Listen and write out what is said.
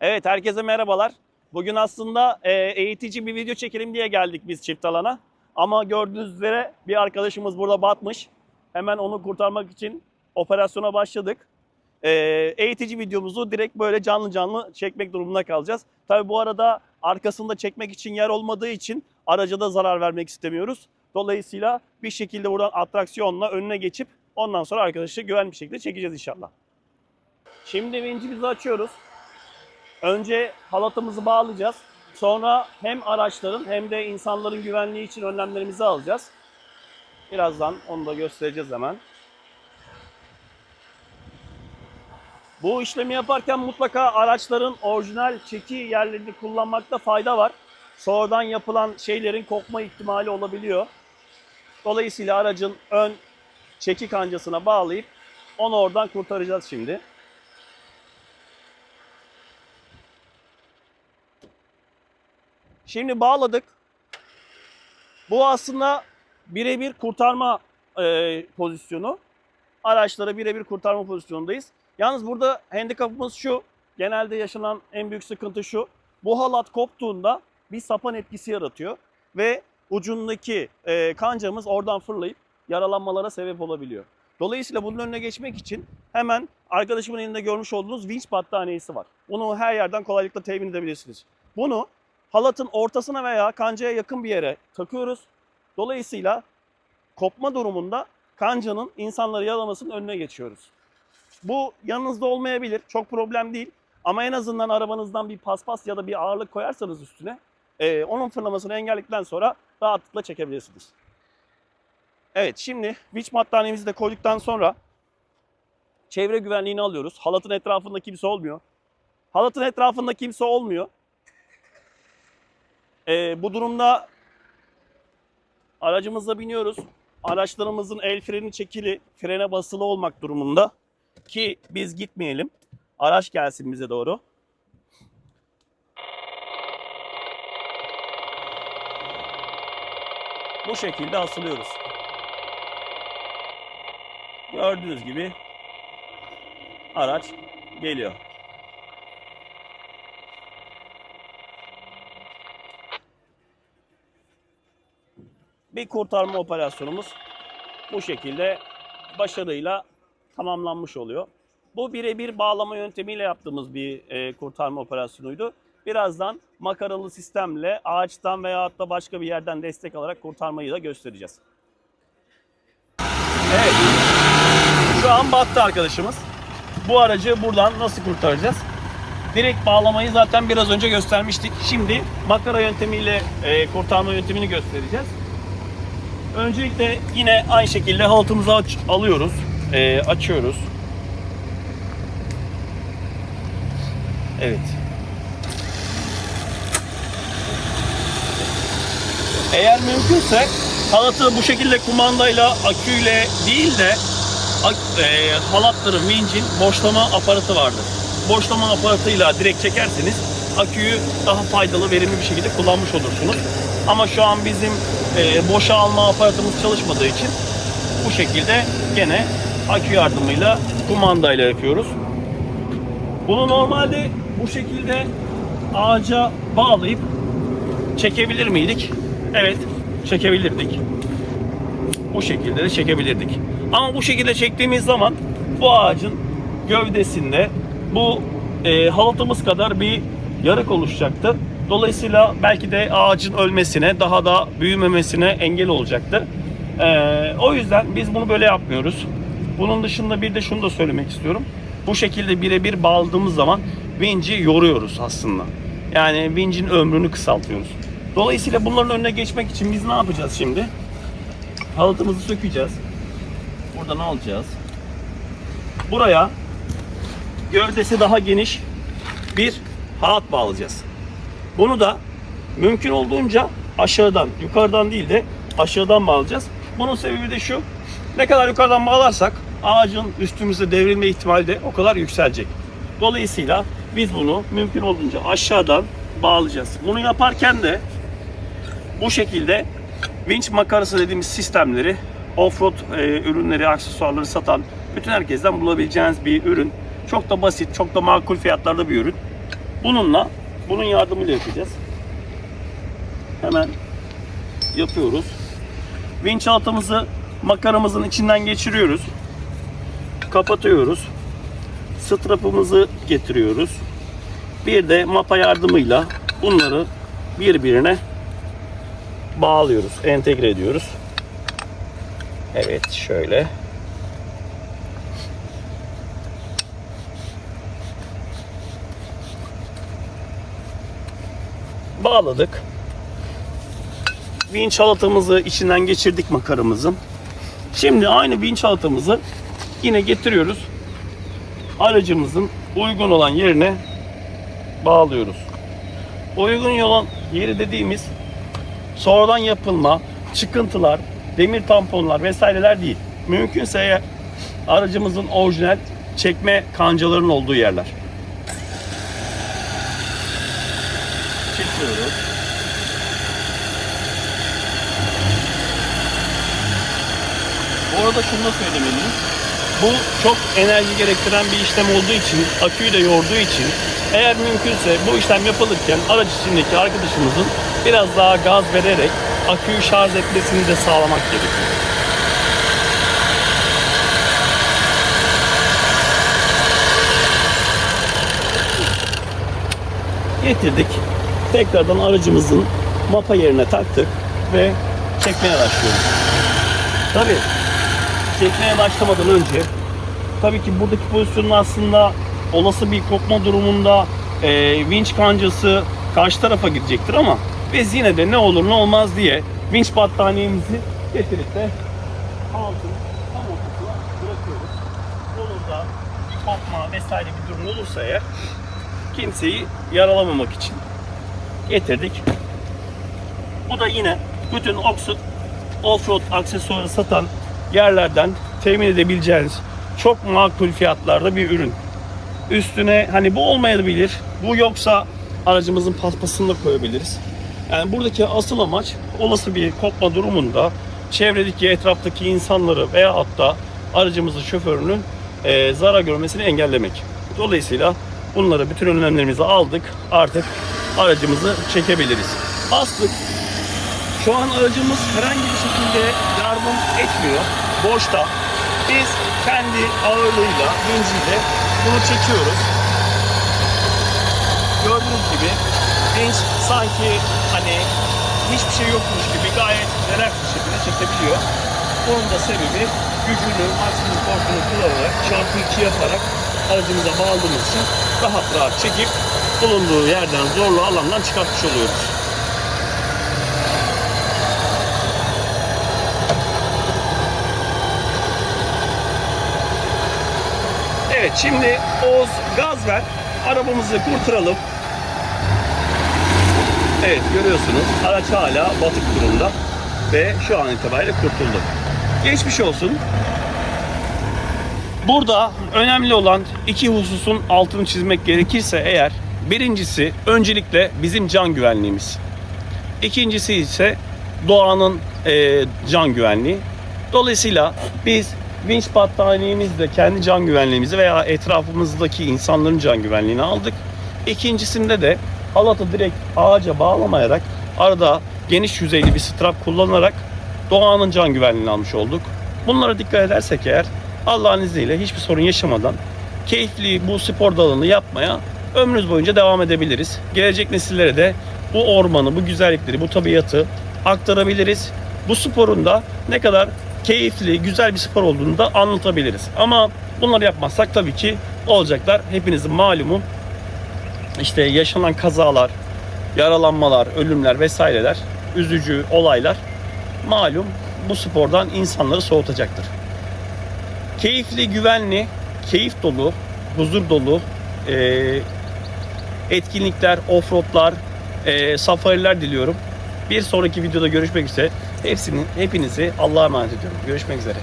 Evet herkese merhabalar. Bugün aslında e, eğitici bir video çekelim diye geldik biz çift alana. Ama gördüğünüz üzere bir arkadaşımız burada batmış. Hemen onu kurtarmak için operasyona başladık. E, eğitici videomuzu direkt böyle canlı canlı çekmek durumunda kalacağız. Tabi bu arada arkasında çekmek için yer olmadığı için araca da zarar vermek istemiyoruz. Dolayısıyla bir şekilde buradan atraksiyonla önüne geçip ondan sonra arkadaşı güvenli bir şekilde çekeceğiz inşallah. Şimdi vincimizi açıyoruz. Önce halatımızı bağlayacağız. Sonra hem araçların hem de insanların güvenliği için önlemlerimizi alacağız. Birazdan onu da göstereceğiz hemen. Bu işlemi yaparken mutlaka araçların orijinal çeki yerlerini kullanmakta fayda var. Sonradan yapılan şeylerin kopma ihtimali olabiliyor. Dolayısıyla aracın ön çeki kancasına bağlayıp onu oradan kurtaracağız şimdi. Şimdi bağladık. Bu aslında birebir kurtarma e, pozisyonu. Araçlara birebir kurtarma pozisyonundayız. Yalnız burada handikapımız şu. Genelde yaşanan en büyük sıkıntı şu. Bu halat koptuğunda bir sapan etkisi yaratıyor. Ve ucundaki e, kancamız oradan fırlayıp yaralanmalara sebep olabiliyor. Dolayısıyla bunun önüne geçmek için hemen arkadaşımın elinde görmüş olduğunuz vinç battaniyesi var. Bunu her yerden kolaylıkla temin edebilirsiniz. Bunu halatın ortasına veya kancaya yakın bir yere takıyoruz. Dolayısıyla kopma durumunda kancanın insanları yaralamasının önüne geçiyoruz. Bu yanınızda olmayabilir. Çok problem değil. Ama en azından arabanızdan bir paspas ya da bir ağırlık koyarsanız üstüne e, onun fırlamasını engelledikten sonra rahatlıkla çekebilirsiniz. Evet şimdi vinç battaniyemizi de koyduktan sonra çevre güvenliğini alıyoruz. Halatın etrafında kimse olmuyor. Halatın etrafında kimse olmuyor. Ee, bu durumda aracımıza biniyoruz. Araçlarımızın el freni çekili, frene basılı olmak durumunda ki biz gitmeyelim. Araç gelsin bize doğru. Bu şekilde asılıyoruz. Gördüğünüz gibi araç geliyor. Bir kurtarma operasyonumuz bu şekilde başarıyla tamamlanmış oluyor. Bu birebir bağlama yöntemiyle yaptığımız bir e, kurtarma operasyonuydu. Birazdan makaralı sistemle ağaçtan veya da başka bir yerden destek alarak kurtarmayı da göstereceğiz. Evet. Şu an battı arkadaşımız. Bu aracı buradan nasıl kurtaracağız? Direkt bağlamayı zaten biraz önce göstermiştik. Şimdi makara yöntemiyle e, kurtarma yöntemini göstereceğiz. Öncelikle yine aynı şekilde halatımızı aç, alıyoruz. Ee, açıyoruz. Evet. Eğer mümkünse halatı bu şekilde kumandayla, aküyle değil de e, halatların, vincin boşlama aparatı vardır. Boşlama aparatıyla direkt çekerseniz aküyü daha faydalı, verimli bir şekilde kullanmış olursunuz. Ama şu an bizim e, boşa alma aparatımız çalışmadığı için bu şekilde gene akü yardımıyla kumandayla yapıyoruz. Bunu normalde bu şekilde ağaca bağlayıp çekebilir miydik? Evet, çekebilirdik. Bu şekilde de çekebilirdik. Ama bu şekilde çektiğimiz zaman bu ağacın gövdesinde bu e, halatımız kadar bir yarık oluşacaktı. Dolayısıyla belki de ağacın ölmesine, daha da büyümemesine engel olacaktı. Ee, o yüzden biz bunu böyle yapmıyoruz. Bunun dışında bir de şunu da söylemek istiyorum. Bu şekilde birebir bağladığımız zaman vinci yoruyoruz aslında. Yani vincin ömrünü kısaltıyoruz. Dolayısıyla bunların önüne geçmek için biz ne yapacağız şimdi? Halatımızı sökeceğiz. Buradan alacağız. Buraya gövdesi daha geniş bir halat bağlayacağız. Bunu da mümkün olduğunca aşağıdan, yukarıdan değil de aşağıdan bağlayacağız. Bunun sebebi de şu. Ne kadar yukarıdan bağlarsak ağacın üstümüzde devrilme ihtimali de o kadar yükselecek. Dolayısıyla biz bunu mümkün olduğunca aşağıdan bağlayacağız. Bunu yaparken de bu şekilde vinç makarası dediğimiz sistemleri offroad e, ürünleri, aksesuarları satan bütün herkesten bulabileceğiniz bir ürün. Çok da basit, çok da makul fiyatlarda bir ürün. Bununla, bunun yardımıyla yapacağız. Hemen yapıyoruz. Vinç altımızı makaramızın içinden geçiriyoruz. Kapatıyoruz. Strapımızı getiriyoruz. Bir de mapa yardımıyla bunları birbirine bağlıyoruz, entegre ediyoruz. Evet, şöyle. Bağladık. Vinç halatamızı içinden geçirdik makaramızın. Şimdi aynı vinç halatamızı yine getiriyoruz. Aracımızın uygun olan yerine bağlıyoruz. Uygun olan yeri dediğimiz sonradan yapılma çıkıntılar, demir tamponlar vesaireler değil. Mümkünse eğer aracımızın orijinal çekme kancalarının olduğu yerler. Çekiyoruz. Bu arada şunu da söylemeliyim. Bu çok enerji gerektiren bir işlem olduğu için, aküyü de yorduğu için eğer mümkünse bu işlem yapılırken araç içindeki arkadaşımızın biraz daha gaz vererek aküyü şarj etmesini de sağlamak gerekiyor. Getirdik. Tekrardan aracımızın mapa yerine taktık ve çekmeye başlıyoruz. Tabii çekmeye başlamadan önce tabii ki buradaki pozisyonun aslında olası bir kopma durumunda e, vinç kancası karşı tarafa gidecektir ama biz yine de ne olur ne olmaz diye vinç battaniyemizi getirip de altın tam ortasına bırakıyoruz. Olur da bir kopma vesaire bir durum olursa eğer kimseyi yaralamamak için getirdik. Bu da yine bütün Oxford offroad aksesuarı satan yerlerden temin edebileceğiniz çok makul fiyatlarda bir ürün. Üstüne hani bu olmayabilir, bu yoksa aracımızın paspasını da koyabiliriz. Yani buradaki asıl amaç olası bir kopma durumunda çevredeki etraftaki insanları veya hatta aracımızın şoförünün e, zarar görmesini engellemek. Dolayısıyla bunları bütün önlemlerimizi aldık. Artık aracımızı çekebiliriz. Bastık. Şu an aracımız herhangi bir şekilde yardım etmiyor. Boşta. Biz kendi ağırlığıyla, vinciyle bunu çekiyoruz. Gördüğünüz gibi vinç sanki hani hiçbir şey yokmuş gibi gayet relax bir şekilde çekebiliyor. Bunun da sebebi gücünü, maksimum torkunu kullanarak, çarpı 2 yaparak aracımıza bağladığımız için rahat rahat çekip bulunduğu yerden zorlu alandan çıkartmış oluyoruz. Evet şimdi Oğuz gaz ver. Arabamızı kurtaralım. Evet görüyorsunuz araç hala batık durumda ve şu an itibariyle kurtuldu. Geçmiş olsun. Burada önemli olan iki hususun altını çizmek gerekirse eğer birincisi öncelikle bizim can güvenliğimiz. İkincisi ise doğanın e, can güvenliği. Dolayısıyla biz vinç battaniyemizle kendi can güvenliğimizi veya etrafımızdaki insanların can güvenliğini aldık. İkincisinde de halatı direkt ağaca bağlamayarak arada geniş yüzeyli bir strap kullanarak doğanın can güvenliğini almış olduk. Bunlara dikkat edersek eğer Allah'ın izniyle hiçbir sorun yaşamadan keyifli bu spor dalını yapmaya ömrümüz boyunca devam edebiliriz. Gelecek nesillere de bu ormanı, bu güzellikleri, bu tabiatı aktarabiliriz. Bu sporun da ne kadar keyifli, güzel bir spor olduğunu da anlatabiliriz. Ama bunları yapmazsak tabii ki olacaklar. Hepinizin malumu işte yaşanan kazalar, yaralanmalar, ölümler vesaireler, üzücü olaylar malum bu spordan insanları soğutacaktır. Keyifli, güvenli, keyif dolu, huzur dolu e, etkinlikler, offroadlar, e, safariler diliyorum. Bir sonraki videoda görüşmek üzere. Hepsini, hepinizi Allah'a emanet ediyorum. Görüşmek üzere.